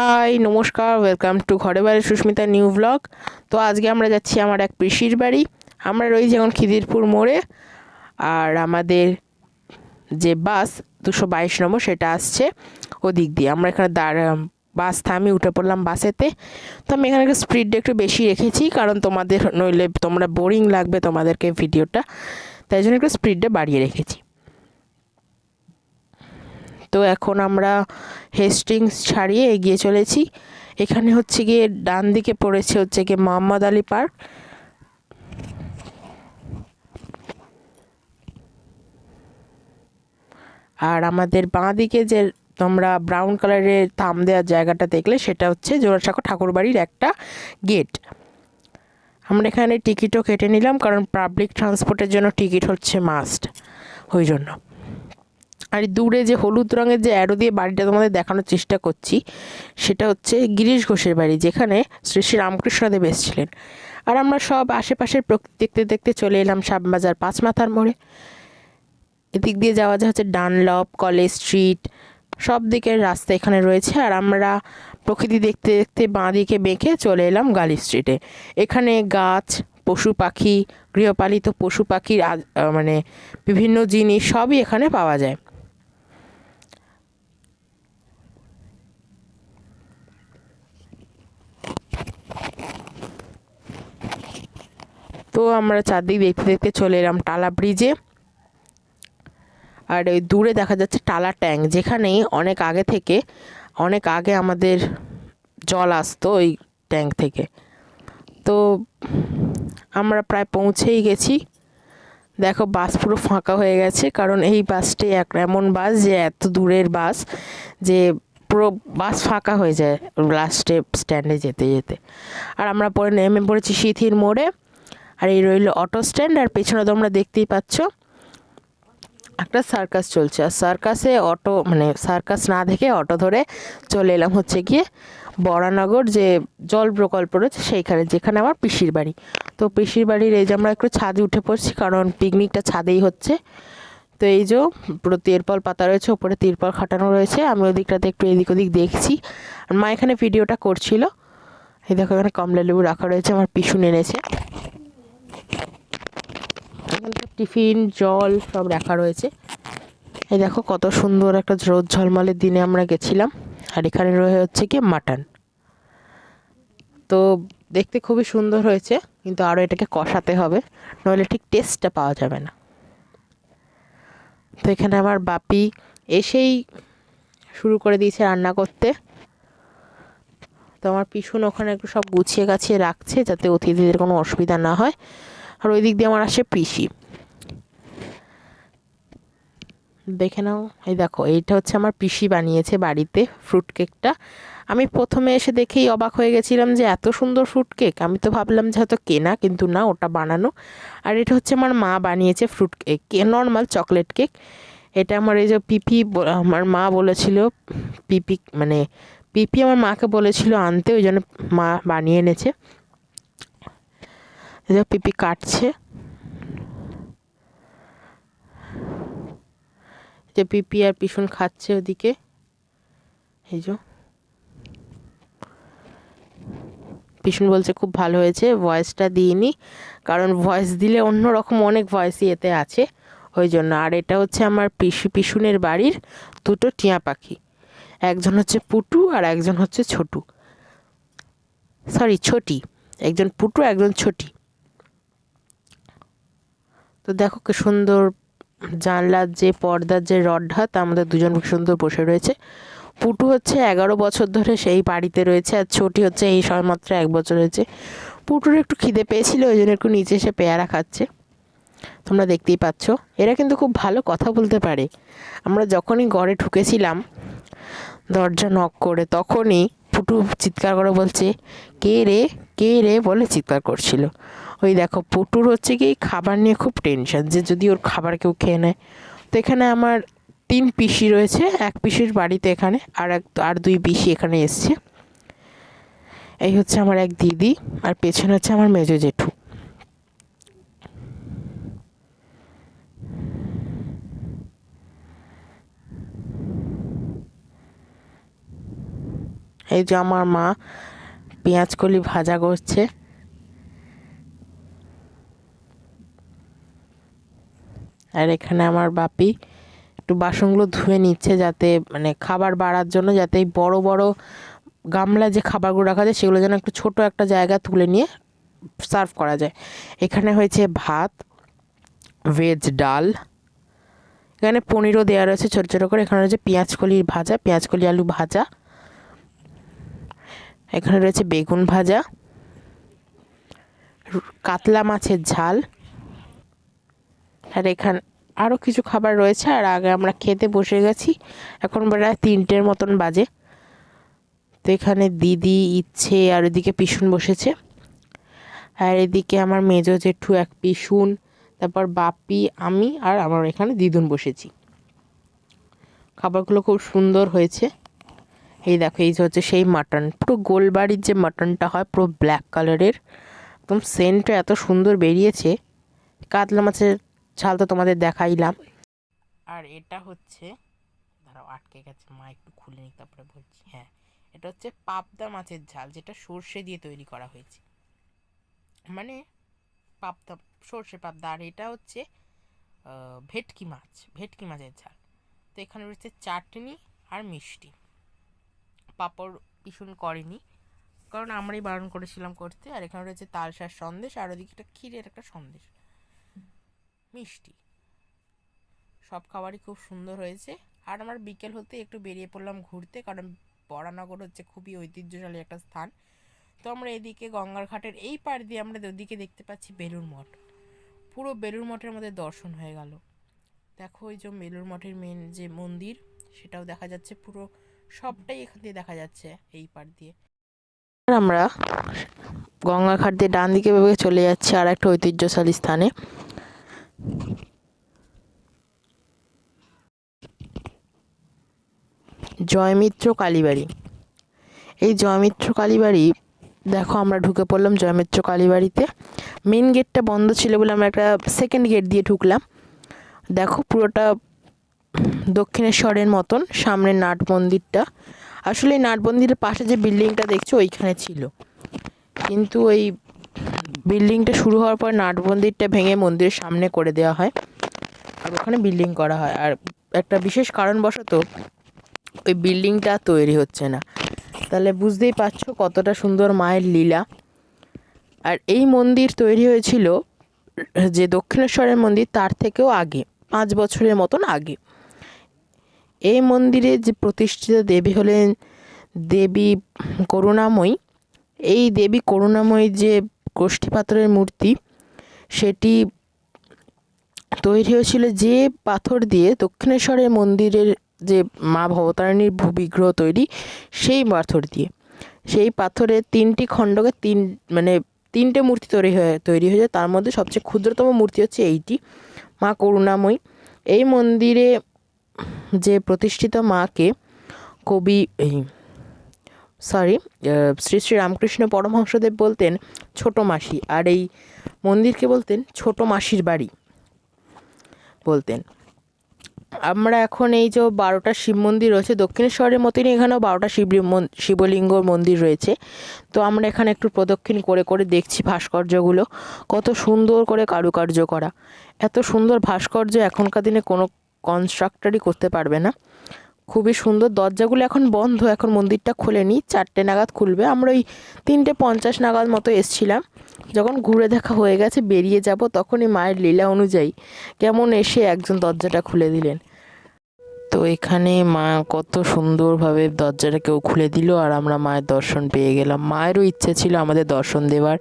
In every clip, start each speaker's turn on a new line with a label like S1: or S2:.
S1: High, নমস্কার welcome to ঘরে বাড়ি সুস্মিতা নিউ ব্লগ। তো আজকে আমরা যাচ্ছি আমার এক পিসির বাড়ি। আমরা রয়েছি এখন খিদিরপুর মোড়ে। আর আমাদের যে বাস দুশো বাইশ নম্বর, সেটা আসছে ওদিক দিয়ে। আমরা এখানে দাঁড়া, বাস থামি উঠে পড়লাম বাসেতে। তো আমি এখানে স্পিডটা একটু বেশি রেখেছি, কারণ তোমাদের নইলে তোমরা বোরিং লাগবে তোমাদেরকে ভিডিওটা। তাই জন্য একটু স্পিডটা বাড়িয়ে রেখেছি। তো এখন আমরা হেস্টিংস ছাড়িয়ে এগিয়ে চলেছি। এখানে হচ্ছে গিয়ে ডান দিকে পড়েছে হচ্ছে গিয়ে মোহাম্মদ আলী পার্ক। আর আমাদের বাঁ দিকে যে তোমরা ব্রাউন কালারের থাম দেওয়ার জায়গাটা দেখলে, সেটা হচ্ছে জোড়াসাঁকো ঠাকুরবাড়ির একটা গেট। আমরা এখানে টিকিটও কেটে নিলাম, কারণ পাবলিক ট্রান্সপোর্টের জন্য টিকিট হচ্ছে মাস্ট ওই জন্য। আর দূরে যে হলুদ রঙের যে অ্যারো দিয়ে বাড়িটা তোমাদের দেখানোর চেষ্টা করছি, সেটা হচ্ছে গিরিশ ঘোষের বাড়ি, যেখানে শ্রী শ্রী রামকৃষ্ণদেব এসেছিলেন। আর আমরা সব আশেপাশের প্রকৃতি দেখতে দেখতে চলে এলাম শ্যামবাজার পাঁচ মাথার মোড়ে। এদিক দিয়ে যাওয়া যায় হচ্ছে ডানলপ, কলেজ স্ট্রিট, সব দিকের রাস্তা এখানে রয়েছে। আর আমরা প্রকৃতি দেখতে দেখতে বাঁ দিকে বেঁকে চলে এলাম গালি স্ট্রিটে। এখানে গাছ, পশু পাখি, গৃহপালিত পশু পাখির মানে বিভিন্ন জিনিস সবই এখানে পাওয়া যায়। তো আমরা চারদিক দেখতে দেখতে চলে এলাম টালা ব্রিজে আর ওই দূরে দেখা যাচ্ছে টালা ট্যাঙ্ক যেখানে অনেক আগে থেকে, অনেক আগে আমাদের জল আসতো ওই ট্যাঙ্ক থেকে। তো আমরা প্রায় পৌঁছেই গেছি। দেখো বাস পুরো ফাঁকা হয়ে গেছে, কারণ এই বাসটি এক এমন বাস যে এত দূরের বাস যে পুরো বাস ফাঁকা হয়ে যায় লাস্টে স্ট্যান্ডে যেতে যেতে। আর আমরা পরে নেমে পড়েছি সিথির মোড়ে। আর এই রইল অটো স্ট্যান্ড আর পেছনে তোমরা দেখতেই পাচ্ছ একটা সার্কাস চলছে। আর সার্কাসে অটো মানে সার্কাস না দেখে অটো ধরে চলে এলাম হচ্ছে গিয়ে বরানগর যে জল প্রকল্প রয়েছে সেইখানে, যেখানে আমার পিসির বাড়ি। তো পিসির বাড়ির এই যে আমরা একটু ছাদে উঠে পড়ছি, কারণ পিকনিকটা ছাদেই হচ্ছে। তো এই যে পুরো তিরপল পাতা রয়েছে, ওপরে তিরপল খাটানো রয়েছে। আমি ওদিকটাতে একটু এদিক ওদিক দেখছি। আর মা এখানে ভিডিওটা করছিল। এই দেখো এখানে কমলা লেবু রাখা রয়েছে, আমার পিসু এনেছে টিফিন, জল সব রাখা রয়েছে। এই দেখো কত সুন্দর একটা রোদ ঝলমলের দিনে আমরা গেছিলাম। আর এখানে রয়ে হচ্ছে কি মাটন। তো দেখতে খুবই সুন্দর হয়েছে, কিন্তু আরও এটাকে কষাতে হবে, নইলে ঠিক টেস্টটা পাওয়া যাবে না। তো এখানে আমার বাপি এসেই শুরু করে দিয়েছে রান্না করতে। তো আমার পিছন ওখানে একটু সব গুছিয়ে গাছিয়ে রাখছে যাতে অতিথিদের কোনো অসুবিধা না হয়। আর ওই দিক দিয়ে আমার আসে পিসি। দেখে নাও। এই দেখো, এইটা হচ্ছে আমার পিসি বানিয়েছে বাড়িতে ফ্রুট কেকটা আমি প্রথমে এসে দেখেই অবাক হয়ে গেছিলাম যে এত সুন্দর ফ্রুট কেক আমি তো ভাবলাম যে হয়তো কেনা, কিন্তু না, ওটা বানানো। আর এটা হচ্ছে আমার মা বানিয়েছে fruit cake normal chocolate cake এটা আমার এই যে পিপি আমার মা বলেছিল, পিপি মানে পিপি আমার মাকে বলেছিল আনতে, ওই জন্য মা বানিয়ে এনেছে। পিপি কাটছে। যে পিপি আর পিছন খাচ্ছে ওদিকে। এই যে। পিছন বলছে, খুব ভালো হয়েছে ভয়েসটা দিইনি। কারণ ভয়েস দিলে অন্য রকম অনেক ভয়েসই এতে আছে। ওই জন্য। আর এটা হচ্ছে আমার পিসি পিছুনের বাড়ির দুটো টিয়া পাখি। একজন হচ্ছে পুটু আর একজন হচ্ছে ছোটু। সরি ছোটি। একজন পুটু, একজন ছোটি। তো দেখো কি সুন্দর জানলার যে পর্দার যে রডটা, তা আমাদের দুজন সুন্দর বসে রয়েছে। পুটু হচ্ছে এগারো বছর ধরে সেই বাড়িতে রয়েছে আর ছোটি হচ্ছে এই মাত্র এক বছর হয়েছে। পুটুর একটু খিদে পেয়েছিল, ওই জন্য একটু নিচে এসে পেয়ারা খাচ্ছে। তোমরা দেখতেই পাচ্ছ, এরা কিন্তু খুব ভালো কথা বলতে পারে। আমরা যখনই ঘরে ঢুকেছিলাম, দরজা নক করে তখনই পুটু চিৎকার করে বলছে, কে রে? কে রে? বলে চিৎকার করছিল। ওই দেখো, পুটুর হচ্ছে কি খাবার নিয়ে খুব টেনশন যে যদি ওর খাবার কেউ খেয়ে নেয়। তো এখানে আমার তিন পিসি রয়েছে, এক পিসির বাড়িতে এখানে আর এক, আর দুই পিসি এখানে এসছে। এই হচ্ছে আমার এক দিদি আর পেছনে হচ্ছে আমার মেজো জেঠু। এই যে আমার মা পেঁয়াজ কলি ভাজা করছে। আর এখানে আমার বাপি একটু বাসনগুলো ধুয়ে নিচ্ছে যাতে মানে খাবার বাড়ার জন্য যাতে বড় বড় গামলা যে খাবারগুলো রাখা যায় সেগুলো যেন একটু ছোট একটা জায়গা তুলে নিয়ে সার্ভ করা যায়। এখানে হয়েছে ভাত ভেজ ডাল, এখানে পনিরও দেওয়া রয়েছে ছোটো ছোটো করে। এখানে রয়েছে পেঁয়াজ কলির ভাজা, পেঁয়াজ কলি আলু ভাজা। এখানে রয়েছে বেগুন ভাজা, কাতলা মাছের ঝাল। আর এখানে আরও কিছু খাবার রয়েছে, আর আগে আমরা খেতে বসে গেছি। এখন প্রায় তিনটের মতন বাজে। তো এখানে দিদি, ইচ্ছে, আর এদিকে পিসুন বসেছে। আর এদিকে আমার মেজো জেঠু, এক পিসুন, তারপর বাপি, আমি, আর আমার এখানে দিদুন বসেছি। খাবারগুলো খুব সুন্দর হয়েছে। এই দেখো, এই যে হচ্ছে সেই মাটন। পুরো গোলবাড়ির যে মাটনটা হয়, পুরো ব্ল্যাক কালারের একদম সেন্টটা এত সুন্দর বেরিয়েছে। কাতলা মাছের ঝাল তো তোমাদের দেখাইলাম। আর এটা হচ্ছে ধরো আটকে গেছে, মা একটু খুলে নিক তারপরে বলছি হ্যাঁ এটা হচ্ছে পাবদা মাছের ঝাল, যেটা সর্ষে দিয়ে তৈরি করা হয়েছে। মানে পাবদা, সর্ষে পাবদা, আর এটা হচ্ছে ভেটকি মাছ, ভেটকি মাছের ঝাল। তো এখানে রয়েছে চাটনি আর মিষ্টি। পাঁপড় পিছন করেনি, কারণ আমরাই বারণ করেছিলাম করতে, আর এখানে রয়েছে তালসার সন্দেশ, আর ওদিকে একটা ক্ষীরের একটা সন্দেশ। মিষ্টি। সব খাবারই খুব সুন্দর হয়েছে। আর আমার বিকেল হতে একটু বেরিয়ে পড়লাম ঘুরতে, কারণ বরানগর হচ্ছে খুবই ঐতিহ্যশালী একটা স্থান। তো আমরা এদিকে গঙ্গার ঘাটের এই পার দিয়ে আমরা ওদিকে দেখতে পাচ্ছি বেলুর মঠ। পুরো বেলুর মঠের মধ্যে দর্শন হয়ে গেল। দেখো ওই যে বেলুর মঠের মেন যে মন্দির, সেটাও দেখা যাচ্ছে পুরো সবটাই এখান দিয়ে দেখা যাচ্ছে এই পার দিয়ে। আমরা গঙ্গা ঘাট দিয়ে ডান দিকে চলে যাচ্ছি আর একটা ঐতিহ্যশালী স্থানে। জয়মিত্র কালীবাড়ি। এই জয়মিত্র কালীবাড়ি, দেখো আমরা ঢুকে পড়লাম জয়মিত্র কালীবাড়িতে। মেন গেটটা বন্ধ ছিল বলে আমরা একটা সেকেন্ড গেট দিয়ে ঢুকলাম। দেখো পুরোটা দক্ষিণেশ্বরের মতন সামনে নাট মন্দিরটা। আসলে নাট মন্দিরের পাশে যে বিল্ডিংটা দেখছ, ওইখানে ছিল। কিন্তু ওই বিল্ডিংটা শুরু হওয়ার পর নাট মন্দিরটা ভেঙে মন্দিরের সামনে করে দেওয়া হয়। আর ওখানে বিল্ডিং করা হয়। আর একটা বিশেষ কারণবশত ওই বিল্ডিংটা তৈরি হচ্ছে না। তাহলে বুঝতেই পারছ কতটা সুন্দর মায়ের লীলা। আর এই মন্দির তৈরি হয়েছিল যে দক্ষিণেশ্বরের মন্দির তার থেকেও আগে, পাঁচ বছরের মতন আগে। এই মন্দিরে যে প্রতিষ্ঠিত দেবী হলেন দেবী করুণাময়ী এই দেবী করুণাময়ী যে পাথরের মূর্তি, সেটি তৈরি হয়েছিল যে পাথর দিয়ে দক্ষিণেশ্বরের মন্দিরের যে মা ভবতারিণীর ভূবিগ্রহ তৈরি, সেই পাথর দিয়ে। সেই পাথরের তিনটি খণ্ডকে তিন মানে তিনটে মূর্তি তৈরি হয়ে, তৈরি হয়েছে তার মধ্যে সবচেয়ে ক্ষুদ্রতম মূর্তি হচ্ছে এইটি, মা করুণাময়ী। এই মন্দিরে যে প্রতিষ্ঠিত মাকে কবি এই সরি শ্রী শ্রী রামকৃষ্ণ পরমহংসদেব বলতেন, ছোট মাসি। আর এই মন্দিরকে বলতেন, ছোট মাসির বাড়ি। বলতেন। আমরা এখন এই যে বারোটা শিব মন্দির রয়েছে, দক্ষিণেশ্বরের মতনই এখানেও বারোটা শিব শিবলিঙ্গ মন্দির রয়েছে। তো আমরা এখানে একটু প্রদক্ষিণ করে করে দেখছি ভাস্কর্যগুলো। কত সুন্দর করে কারুকার্য করা। এত সুন্দর ভাস্কর্য এখনকার দিনে কোনো কনস্ট্রাক্টরই করতে পারবে না। খুবই সুন্দর। দরজাগুলো এখন বন্ধ, এখন মন্দিরটা খোলেনি চারটে নাগাদ খুলবে। আমরা ওই তিনটে পঞ্চাশ নাগাদ মতো এসছিলাম। যখন ঘুরে দেখা হয়ে গেছে, বেরিয়ে যাব তখনই মায়ের লীলা অনুযায়ী কেমন এসে একজন দরজাটা খুলে দিলেন। তো এখানে মা কত সুন্দরভাবে দরজাটা কেউ খুলে দিল আর আমরা মায়ের দর্শন পেয়ে গেলাম। মায়েরও ইচ্ছে ছিল আমাদের দর্শন দেওয়ার।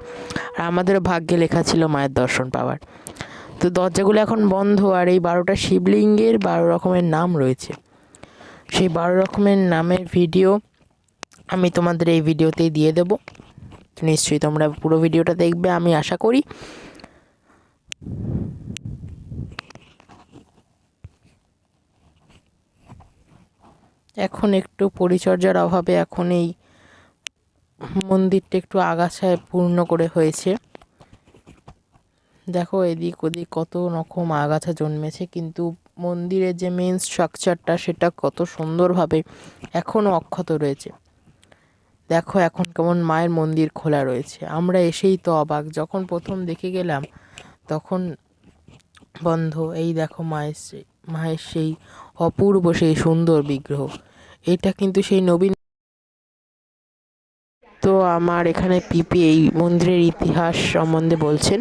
S1: আর আমাদেরও ভাগ্যে লেখা ছিল মায়ের দর্শন পাওয়ার। তো দরজাগুলো এখন বন্ধ আর এই বারোটা শিবলিঙ্গের বারো রকমের নাম রয়েছে। সেই বারো রকমের নামের ভিডিও আমি তোমাদের এই ভিডিওতেই দিয়ে দেবো। নিশ্চয়ই তোমরা পুরো ভিডিওটা দেখবে, আমি আশা করি। এখন একটু পরিচর্যার অভাবে এখন এই মন্দিরটা একটু আগাছায় পূর্ণ করে হয়েছে। দেখো এদিক ওদিক কত রকম আগাছা জন্মেছে, কিন্তু মন্দিরের যে মেন স্ট্রাকচারটা সেটা কত সুন্দরভাবে এখনও অক্ষত রয়েছে। দেখো এখন কেমন মায়ের মন্দির খোলা রয়েছে। আমরা এসেই তো অবাক। যখন প্রথম দেখে গেলাম, তখন বন্ধ। এই দেখো মায়ের সেই মায়ের সেই অপূর্ব সেই সুন্দর বিগ্রহ। এটা কিন্তু সেই নবীন তো আমার এখানে পিপি এই মন্দিরের ইতিহাস সম্বন্ধে বলছেন।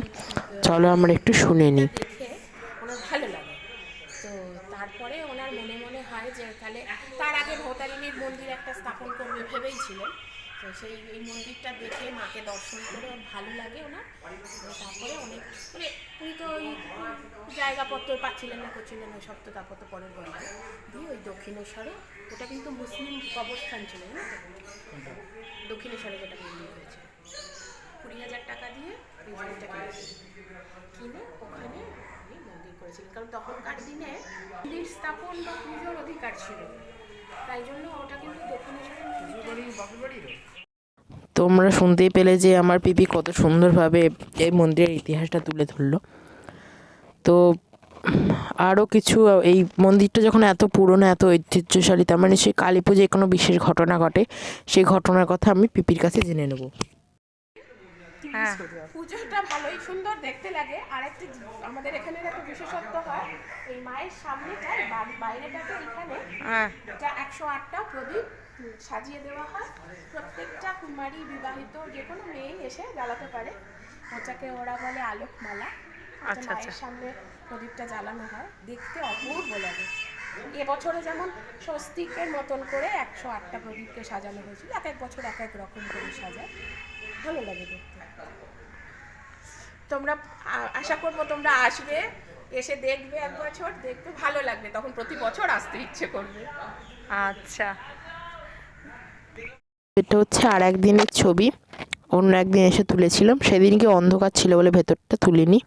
S1: চলো আমরা একটু শুনে নিই
S2: দেখে ওনার ভালো লাগে তো তারপরে ওনার মনে মনে হয় যে তাহলে তার আগে ভৌতারিণীর মন্দির একটা স্থাপন ভেবেই ছিলেন। তো সেই এই মন্দিরটা দেখে মাকে দর্শন করে ওর ভালো লাগে ওনার। তারপরে অনেক মানে উনি তো ওই জায়গাপত্র পাচ্ছিলেন না, করছিলেন ওই সব তো তারপর তো পরের গল্প। দিয়ে ওই দক্ষিণেশ্বরে, ওটা কিন্তু মুসলিম কবরস্থান ছিল না দক্ষিণেশ্বরে যেটা মন্দির হয়েছে কুড়ি হাজার টাকা দিয়ে কিনে ওখানে উনি মন্দির করেছিলেন। কারণ তখনকার দিনে মন্দির স্থাপন বা পুজোর অধিকার ছিল। তাই জন্য ওটা কিন্তু দক্ষিণেশ্বরের
S1: তোমরা শুনতেই পেলে যে আমার পিপি কত সুন্দরভাবে এই মন্দিরের ইতিহাসটা তুলে ধরলো। তো আরও কিছু এই মন্দিরটা যখন এত পুরনো এত ঐতিহ্যশালী তার মানে সেই কালী পুজোয় কোনো বিশেষ ঘটনা ঘটে সেই ঘটনার কথা আমি পিপির কাছে জেনে নেব।
S2: পুজোটা ভালোই সুন্দর দেখতে লাগে। আর একটা আমাদের এখানে একটা বিশেষত্ব হয় এই মায়ের সামনেটায় বাইরেটাতে এখানে
S3: হ্যাঁ।
S2: এটা একশো আটটা প্রদীপ সাজিয়ে দেওয়া হয়। প্রত্যেকটা কুমারী বিবাহিত যে কোনো মেয়ে এসে জ্বালাতে পারে। ওটাকে ওরা বলে আলোকমালা। এটা
S3: আচ্ছা,
S2: মায়ের
S3: আচ্ছা।
S2: সামনে প্রদীপটা জ্বালানো হয়। দেখতে অপূর্ব লাগে। এবছরে যেমন স্বস্তিকের মতন করে একশো আটটা প্রদীপকে সাজানো হয়েছিল এক এক বছর এক এক রকম করে সাজায়। ভালো লাগে দেখতে। তোমরা আশা করব তোমরা আসবে, এসে দেখবে এক বছর, দেখতে ভালো লাগবে, তখন প্রতি বছর আসতে ইচ্ছে করবে।
S3: আচ্ছা।
S1: এটা হচ্ছে আর একদিনের ছবি, অন্য একদিন এসে তুলেছিলাম, সেদিনকে অন্ধকার ছিল বলে ভেতরটা তুলিনি।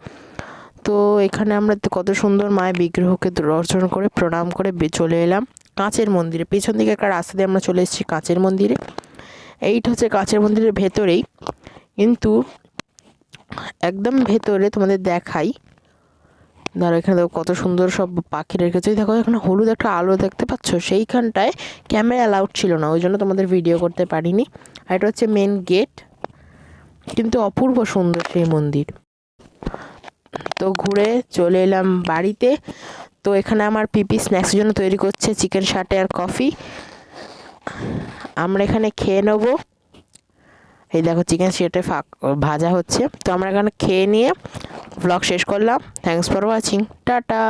S1: তো এখানে আমরা কত সুন্দর মায়ের বিগ্রহকে দর্শন করে, প্রণাম করে চলে এলাম কাঁচের মন্দিরে। পেছন দিকে একটা রাস্তা দিয়ে আমরা চলে এসেছি কাঁচের মন্দিরে। এইটা হচ্ছে কাঁচের মন্দিরের ভেতরেই। কিন্তু একদম ভেতরে তোমাদের দেখাই। ধরো এখানে দেখো কত সুন্দর সব পাখি রেখেছে দেখো এখানে হলুদ একটা আলো দেখতে পাচ্ছ? সেইখানটায় ক্যামেরা অ্যালাউড ছিল না, ওই জন্য তোমাদের ভিডিও করতে পারিনি। আর এটা হচ্ছে মেন গেট কিন্তু অপূর্ব সুন্দর সেই মন্দির। তো ঘুরে চলে এলাম বাড়িতে। তো এখানে আমার পিপি স্ন্যাক্সের জন্য তৈরি করছে চিকেন শাটে আর কফি আমরা এখানে খেয়ে নেব। এই দেখো চিকেন সেটে ফাঁক, ভাজা হচ্ছে। তো আমরা এখানে খেয়ে নিয়ে ব্লগ শেষ করলাম। Thanks for watching tata.